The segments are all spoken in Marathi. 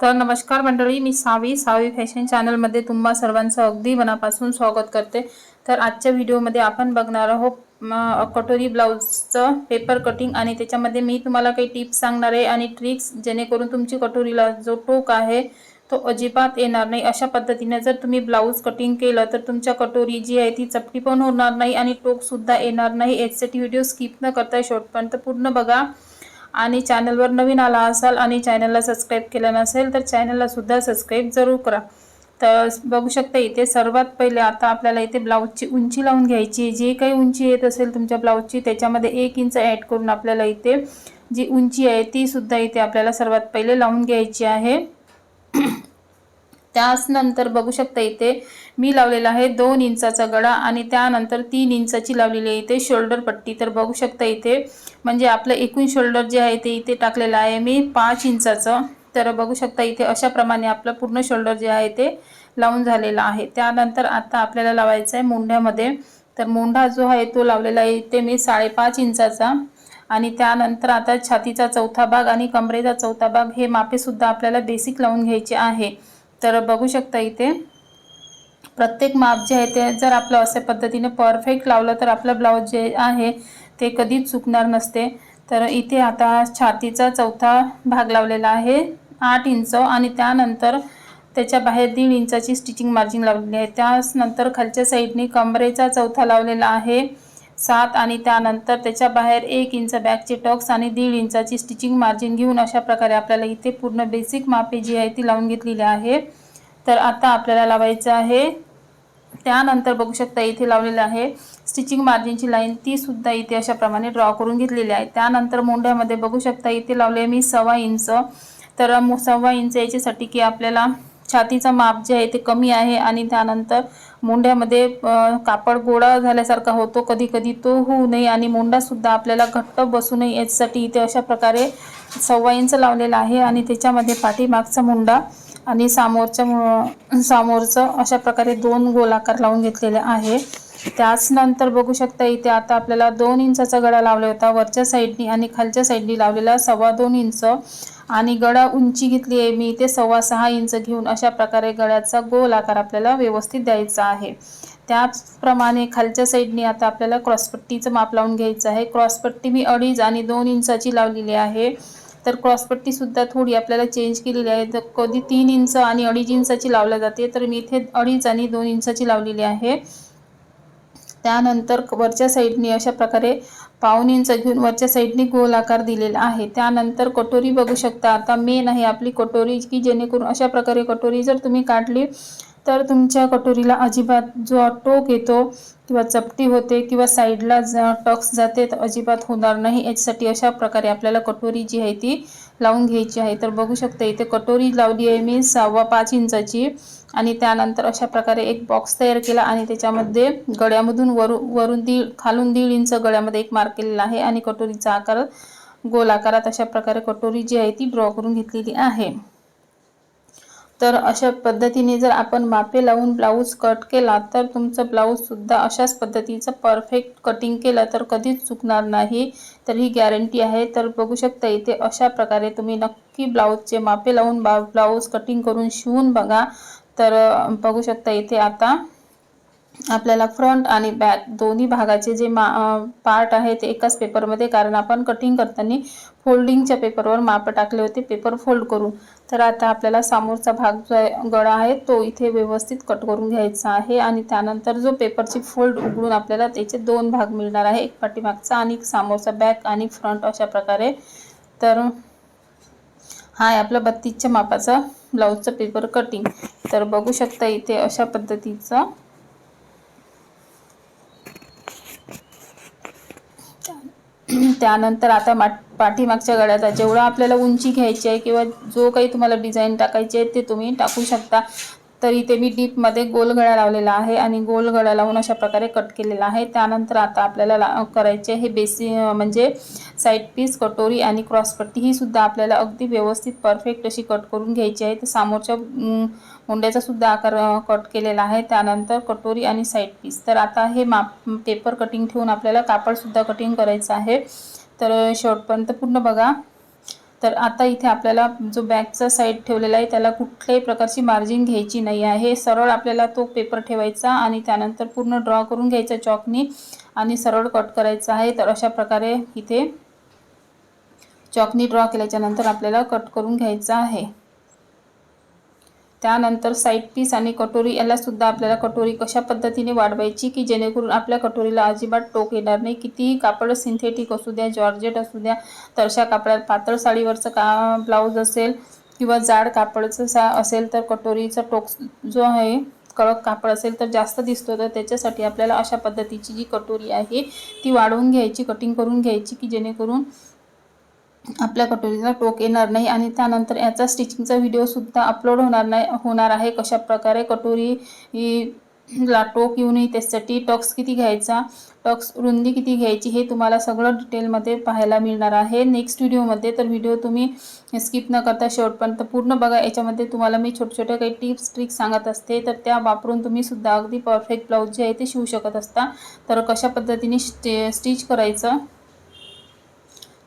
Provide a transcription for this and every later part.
तर नमस्कार मंडळी मी सावी. सावी फॅशन चॅनलमध्ये तुम्हा सर्वांचं अगदी मनापासून स्वागत करते. तर आजच्या व्हिडिओमध्ये आपण बघणार आहोत कटोरी ब्लाऊजचं पेपर कटिंग आणि त्याच्यामध्ये मी तुम्हाला काही टिप्स सांगणार आहे आणि ट्रिक्स जेणेकरून तुमची कटोरीला जो टोक आहे तो अजिबात येणार नाही. अशा पद्धतीने जर तुम्ही ब्लाऊज कटिंग केलं तर तुमच्या कटोरी जी आहे ती चपटी पण होणार नाही आणि टोकसुद्धा येणार नाही. याच्यासाठी व्हिडिओ स्किप न करता शेवटपर्यंत पूर्ण बघा. आणि चॅनलवर नवीन आला असाल आणि चॅनलला सबस्क्राईब केलं नसेल तर चॅनललासुद्धा सबस्क्राईब जरूर करा. तर बघू शकता इथे सर्वात पहिले आता आपल्याला इथे ब्लाऊजची उंची लावून घ्यायची जी काही उंची येत असेल तुमच्या ब्लाऊजची त्याच्यामध्ये एक इंच ॲड करून आपल्याला इथे जी उंची आहे तीसुद्धा इथे आपल्याला सर्वात पहिले लावून घ्यायची आहे. त्याच नंतर बघू शकता इथे मी लावलेला आहे दोन इंचाचा गळा आणि त्यानंतर तीन इंचाची लावलेली आहे इथे शोल्डर पट्टी. तर बघू शकता इथे म्हणजे आपलं एकूण शोल्डर जे आहे ते इथे टाकलेलं आहे मी पाच इंचाचं. तर बघू शकता इथे अशाप्रमाणे आपलं पूर्ण शोल्डर जे आहे ते लावून झालेलं आहे. त्यानंतर आता आपल्याला लावायचं आहे मुंढ्यामध्ये. तर मुंढा जो आहे तो लावलेला आहे इथे मी साडेपाच इंचाचा. आणि त्यानंतर आता छातीचा चौथा भाग आणि कमरेचा चौथा भाग हे मापेसुद्धा आपल्याला बेसिक लावून घ्यायचे आहे. तर बघू शकता इथे. प्रत्येक माप जे आहे ते जर आपलं अशा पद्धतीने परफेक्ट लावलं तर आपलं ब्लाऊज जे आहे ते कधीच चुकणार नसते. तर इथे आता छातीचा चौथा भाग लावलेला आहे आठ इंच आणि त्यानंतर त्याच्या बाहेर दीड इंचाची स्टिचिंग मार्जिन लावलेली आहे. त्यानंतर खालच्या साईडने कमरेचा चौथा लावलेला आहे. सात आणि त्यानंतर त्याच्या बाहेर एक इंच बॅकचे टॉक्स आणि दीड इंचाची स्टिचिंग मार्जिन घेऊन अशा प्रकारे आपल्याला इथे पूर्ण बेसिक मापे जी आहे ती लावून घेतलेली आहे. तर आता आपल्याला लावायचं आहे. त्यानंतर बघू शकता इथे लावलेलं आहे. स्टिचिंग मार्जिनची लाईन ती सुद्धा इथे अशाप्रमाणे ड्रॉ करून घेतलेली आहे. त्यानंतर मोंढ्यामध्ये बघू शकता इथे लावले मी सव्वा इंच. तर सव्वा इंच याच्यासाठी की आपल्याला छातीचा माप जे आहे ते कमी आहे आणि त्यानंतर मुंड्यामध्ये कापड गोळा झाल्यासारखा होतो. कधी कधी तो होऊ नये आणि मुंडासुद्धा आपल्याला घट्ट बसू नये. याच्यासाठी इथे अशा प्रकारे सव्वा इंच लावलेला आहे आणि त्याच्यामध्ये पाठीमागचा मुंडा आणि समोरच्या मु- समोरचं अशा प्रकारे दोन गोलाकार लावून घेतलेले आहे. त्याच नंतर बघू शकता इथे आता आपल्याला दोन इंचाचा गळा लावला होता. वरच्या साईडनी आणि खालच्या साईडनी लावलेला सव्वा दोन इंच आणि गळा उंची घेतली आहे. मी इथे सव्वा सहा इंच घेऊन अशा प्रकारे गळ्याचा गोल आकार आपल्याला व्यवस्थित द्यायचा आहे. त्याचप्रमाणे खालच्या साईडनी आता आपल्याला क्रॉसपट्टीचं माप लावून घ्यायचं आहे. क्रॉसपट्टी मी अडीच आणि दोन इंचाची लावलेली आहे. तर क्रॉसपट्टीसुद्धा थोडी आपल्याला चेंज केलेली आहे. तर कधी तीन इंच आणि अडीच इंचाची लावल्या जाते. तर मी इथे अडीच आणि दोन इंचाची लावलेली आहे. त्यानंतर वरच्या साईडनी अशा प्रकारे पाऊन इंच घेऊन वरच्या साईडनी गोल आकार दिलेला आहे. त्यानंतर कटोरी बघू शकता. आता मेन आहे आपली कटोरी की जेणेकरून अशा प्रकारे कटोरी जर तुम्ही काढली तर तुमच्या कटोरीला अजिबात जो टोक येतो किंवा चपटी होते किंवा साईडला जा टक्स जाते तर अजिबात होणार नाही. याच्यासाठी अशा प्रकारे आपल्याला कटोरी जी आहे ती लावून घ्यायची आहे. तर बघू शकता इथे कटोरी लावली आहे मी सहावा पाच इंचाची. आणि त्यानंतर अशा प्रकारे एक बॉक्स तयार केला आणि त्याच्यामध्ये गळ्यामधून वरू वरून दीड खालून दीड इंच गळ्यामध्ये एक मार्क केलेला आहे. आणि कटोरीचा आकार गोल आकारात अशा प्रकारे कटोरी जी आहे ती ड्रॉ करून घेतलेली आहे. तर अशा पद्धतीने जर आपण मापे लावून ब्लाऊज कट केला तर तुमचं ब्लाऊजसुद्धा अशाच पद्धतीचं परफेक्ट कटिंग केलं तर कधीच चुकणार नाही. तर ही गॅरंटी आहे. तर बघू शकता इथे अशा प्रकारे तुम्ही नक्की ब्लाऊजचे मापे लावून बा ब्लाऊज कटिंग करून शिवून बघा. तर बघू शकता इथे आता आपल्याला फ्रंट आणि बॅक दोन्ही भागाचे जे मा पार्ट आहे ते एकाच पेपरमध्ये कारण आपण कटिंग करताना फोल्डिंगच्या पेपरवर माप टाकले होते पेपर फोल्ड करून. तर आता आपल्याला समोरचा भाग जो आहे गळा आहे तो इथे व्यवस्थित कट करून घ्यायचा आहे आणि त्यानंतर जो पेपरची फोल्ड उघडून आपल्याला त्याचे दोन भाग मिळणार आहे एक पाठीमागचा आणि एक समोरचा बॅक आणि फ्रंट अशा प्रकारे. तर हा आहे आपला बत्तीसच्या मापाचा ब्लाऊजचं पेपर कटिंग तर बघू शकता इथे अशा पद्धतीचा त्यानंतर आता मा पाठीमागच्या गळ्याचा जेवढा आपल्याला उंची घ्यायची आहे किंवा जो काही तुम्हाला डिझाईन टाकायची आहे ते तुम्ही टाकू शकता. तर इथे मी डीपमध्ये गोल गळा लावलेला आहे आणि गोल गळा लावून अशा प्रकारे कट केलेला आहे. त्यानंतर आता आपल्याला ला करायचे हे बेसी म्हणजे साईड पीस कटोरी आणि क्रॉसपट्टी. ही सुद्धा आपल्याला अगदी व्यवस्थित परफेक्ट अशी कट करून घ्यायची आहे. तर समोरच्या मुंड्याचा सुद्धा आकार कट केलेला आहे. त्यानंतर कटोरी आणि साईड पीस तर आता हे माप पेपर कटिंग ठेवून आपल्याला कापडसुद्धा कटिंग करायचं आहे. तर शेवटपर्यंत पूर्ण बघा. तर आता इथे आपल्याला जो बॅगचा साईड ठेवलेला आहे त्याला कुठल्याही प्रकारची मार्जिन घ्यायची नाही आहे. सरळ आपल्याला तो पेपर ठेवायचा आणि त्यानंतर पूर्ण ड्रॉ करून घ्यायचा चॉकनी आणि सरळ कट करायचा आहे. तर अशा प्रकारे इथे चॉकनी ड्रॉ केल्याच्यानंतर आपल्याला कट करून घ्यायचा आहे. त्यानंतर साईड पीस आणि कटोरी यालासुद्धा आपल्याला कटोरी कशा पद्धतीने वाढवायची की जेणेकरून आपल्या कटोरीला अजिबात टोक येणार नाही. कितीही कापड सिंथेटिक असू द्या जॉर्जेट असू द्या तरशा कापडात पातळ साडीवरचं का ब्लाऊज असेल किंवा जाड कापडचं सा असेल तर कटोरीचा टोक जो आहे कडक कापड असेल तर जास्त दिसतो. तर त्याच्यासाठी आपल्याला अशा पद्धतीची जी कटोरी आहे ती वाढवून घ्यायची कटिंग करून घ्यायची की जेणेकरून आपल्या कटोरीला टोक येणार नाही आणि त्यानंतर याचा स्टिचिंगचा व्हिडिओसुद्धा अपलोड होणार नाही होणार आहे. कशा प्रकारे कटोरी ला टोक येऊ नये त्यासाठी टॉक्स किती घ्यायचा टॉक्स रुंदी किती घ्यायची हे तुम्हाला सगळं डिटेलमध्ये पाहायला मिळणार आहे. नेक्स्ट व्हिडिओमध्ये तर व्हिडिओ तुम्ही स्किप न करता शेवटपर्यंत पूर्ण बघा. याच्यामध्ये तुम्हाला मी छोट्या छोट्या काही टिप्स ट्रिक्स सांगत असते. तर त्या वापरून तुम्ही सुद्धा अगदी परफेक्ट ब्लाऊज जे आहे ते शिवू शकत असता. तर कशा पद्धतीने स्टे स्टिच करायचं?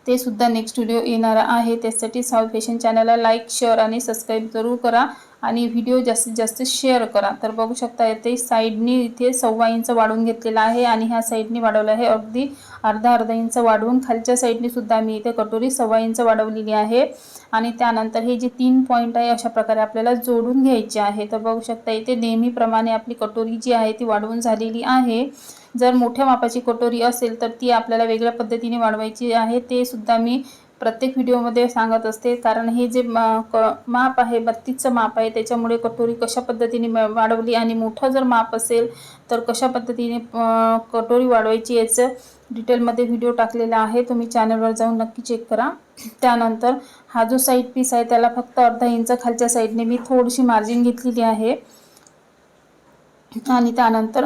ते सुद्धा नेक्स्ट व्हिडिओ येणार आहे. त्यासाठी साऊथ फॅशन चॅनलला लाईक शेअर आणि सबस्क्राईब जरूर करा आणि व्हिडिओ जास्तीत जास्त शेअर करा. तर बघू शकता येते साईडनी इथे सव्वा इंच वाढवून घेतलेला आहे आणि ह्या साईडनी वाढवलं आहे. अगदी अर्धा अर्धा इंच वाढवून खालच्या साईडने सुद्धा मी इथे कटोरी सव्वा इंच वाढवलेली आहे. आणि त्यानंतर हे जे तीन पॉईंट आहे अशा प्रकारे आपल्याला जोडून घ्यायचे आहे. तर बघू शकता इथे नेहमीप्रमाणे आपली कटोरी जी आहे ती वाढवून झालेली आहे. जर मोठ्या मापाची कटोरी असेल तर ती आपल्याला वेगळ्या पद्धतीने वाढवायची आहे ते सुद्धा मी प्रत्येक व्हिडिओमध्ये सांगत असते. कारण हे जे माप आहे बत्तीसचं माप आहे त्याच्यामुळे कटोरी कशा पद्धतीने वाढवली आणि मोठं जर माप असेल तर कशा पद्धतीने कटोरी वाढवायची याचं डिटेलमध्ये व्हिडिओ टाकलेला आहे. तुम्ही चॅनलवर जाऊन नक्की चेक करा. त्यानंतर हा जो साईड पीस आहे त्याला फक्त अर्धा इंच खालच्या साईडने मी थोडीशी मार्जिन घेतलेली आहे. आणि त्यानंतर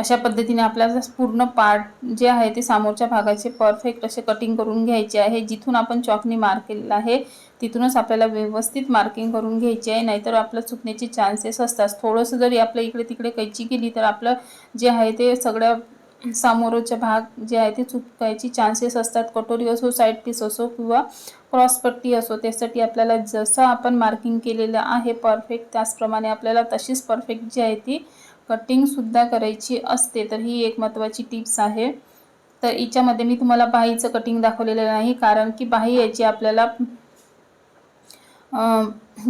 अशा पद्धतीने आपल्याला पूर्ण पार्ट जे आहे ते समोरच्या भागाचे परफेक्ट असे कटिंग करून घ्यायचे आहे. जिथून आपण चॉकनी मार्क केलेला आहे तिथूनच आपल्याला व्यवस्थित मार्किंग करून घ्यायची आहे. नाहीतर आपलं चुकण्याचे चान्सेस असतात. थोडंसं जरी आपल्या इकडे तिकडे कैची केली तर आपलं जे आहे ते सगळ्या समोरचे भाग जे आहे ते चुकायची चान्सेस असतात. कटोरी असो साईड पीस असो किंवा क्रॉसपट्टी असो त्यासाठी आपल्याला जसं आपण मार्किंग केलेलं आहे परफेक्ट त्याचप्रमाणे आपल्याला तशीच परफेक्ट जी आहे ती कटिंगसुद्धा करायची असते तर ही एक महत्त्वाची टिप्स आहे. तर हिच्यामध्ये मी तुम्हाला बाहीचं कटिंग दाखवलेलं नाही कारण की बाही याची आपल्याला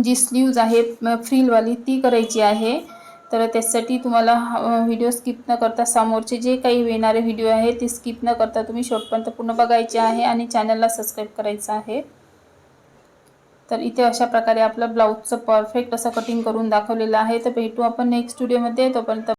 जी स्लीव्ज आहे फ्रीलवाली ती करायची आहे. तर त्यासाठी तुम्हाला व्हिडिओ स्किप न करता समोरचे जे काही येणारे व्हिडिओ आहे ते स्किप न करता तुम्ही शेवटपर्यंत पूर्ण बघायचे आहे आणि चॅनलला सबस्क्राईब करायचं आहे. तर इथे अशा प्रकारे आपलं ब्लाऊजचं परफेक्ट असं कटिंग करून दाखवलेलं आहे. तर भेटू आपण नेक्स्ट व्हिडिओमध्ये तोपर्यंत